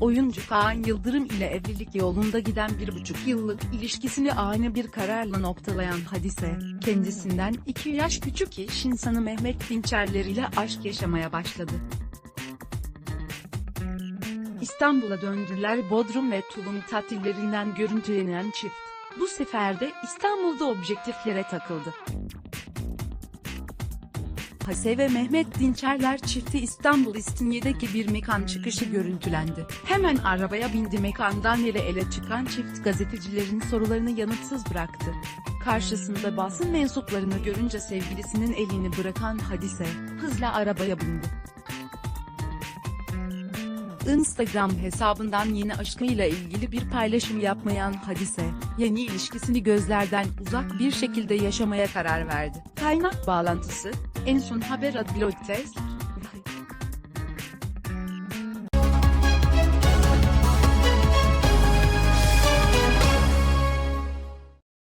Oyuncu Kaan Yıldırım ile evlilik yolunda giden bir buçuk yıllık ilişkisini ani bir kararla noktalayan hadise, kendisinden iki yaş küçük iş insanı Mehmet Dinçerler ile aşk yaşamaya başladı. İstanbul'a döndüler Bodrum ve Tulum tatillerinden görüntülenen çift. Bu sefer de İstanbul'da objektiflere takıldı. Hase ve Mehmet Dinçerler çifti İstanbul İstinye'deki bir mekan çıkışı görüntülendi. Hemen arabaya bindi mekandan ele ele çıkan çift gazetecilerin sorularını yanıtsız bıraktı. Karşısında basın mensuplarını görünce sevgilisinin elini bırakan hadise, hızla arabaya bindi. Instagram hesabından yeni aşkıyla ilgili bir paylaşım yapmayan Hadise, yeni ilişkisini gözlerden uzak bir şekilde yaşamaya karar verdi. Kaynak bağlantısı, إن حبر البلود تيست